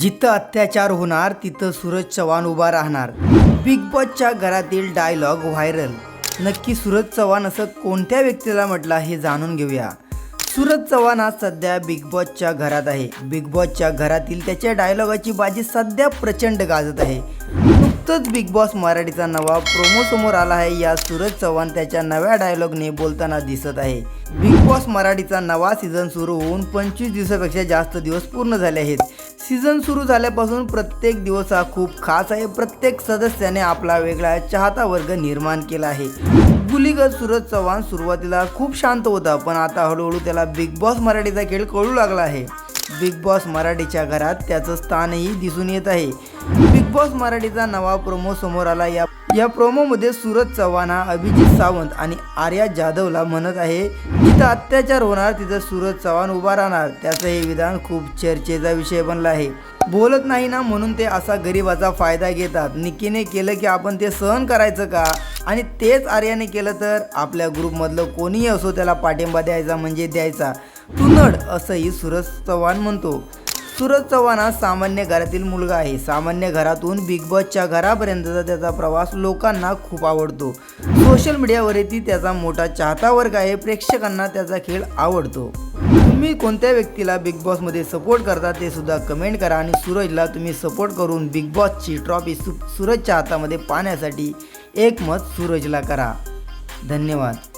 जिथं अत्याचार होणार तिथं सूरज चव्हाण उभा राहणार. बिग बॉसच्या घरातील डायलॉग व्हायरल नक्की सूरज चव्हाण असं कोणत्या व्यक्तीला म्हटलं हे जाणून घेऊया. सूरज चव्हाण आज सध्या बिग बॉसच्या घरात आहे. बिग बॉसच्या घरातील त्याच्या डायलॉगाची बाजी सध्या प्रचंड गाजत आहे. नुकतंच बिग बॉस मराठीचा नवा प्रोमो समोर आला आहे. या सूरज चव्हाण त्याच्या नव्या डायलॉगने बोलताना दिसत आहे. बिग बॉस मराठीचा नवा सीझन सुरू होऊन पंचवीस दिवसापेक्षा जास्त दिवस पूर्ण झाले आहेत. सीझन सुरू झाल्यापासून प्रत्येक दिवस हा खूप खास आहे. प्रत्येक सदस्याने आपला वेगळा चाहता वर्ग निर्माण केला आहे. गुलीगत सूरज चव्हाण सुरुवातीला खूप शांत होता पण आता हळूहळू त्याला बिग बॉस मराठीचा खेळ कळू लागला आहे. बिग बॉस मराठीच्या घरात त्याचं स्थानही दिसून येत आहे. बिग बॉस मराठीचा नवा प्रोमो समोर आला. या या प्रोमोमध्ये सूरज चव्हाण हा अभिजित सावंत आणि आर्या जाधवला म्हणत आहे जिथं अत्याचार होणार तिथं सूरज चव्हाण उभा राहणार. त्याचं हे विधान खूप चर्चेचा विषय बनला आहे. बोलत नाही ना म्हणून ते असा गरिबाचा फायदा घेतात. निकीने केलं की आपण ते सहन करायचं का? आणि तेच आर्याने केलं तर आपल्या ग्रुपमधलं कोणीही असो त्याला पाठिंबा द्यायचा म्हणजे द्यायचा. तू नड असंही सूरज चव्हाण म्हणतो. सूरज चव्हाण हा सामान्य घरातील मुलगा आहे. सामान्य घरातून बिग बॉसच्या घरापर्यंतचा त्याचा प्रवास लोकांना खूप आवडतो. सोशल मीडियावरही त्याचा मोठा चाहता वर्ग आहे. प्रेक्षकांना त्याचा खेळ आवडतो. तुम्ही कोणत्या व्यक्तीला बिग बॉसमध्ये सपोर्ट करता ते सुद्धा कमेंट करा आणि सूरजला तुम्ही सपोर्ट करून बिग बॉसची ट्रॉफी सु सूरजच्या हातामध्ये पाहण्यासाठी एकमत सूरजला करा. धन्यवाद.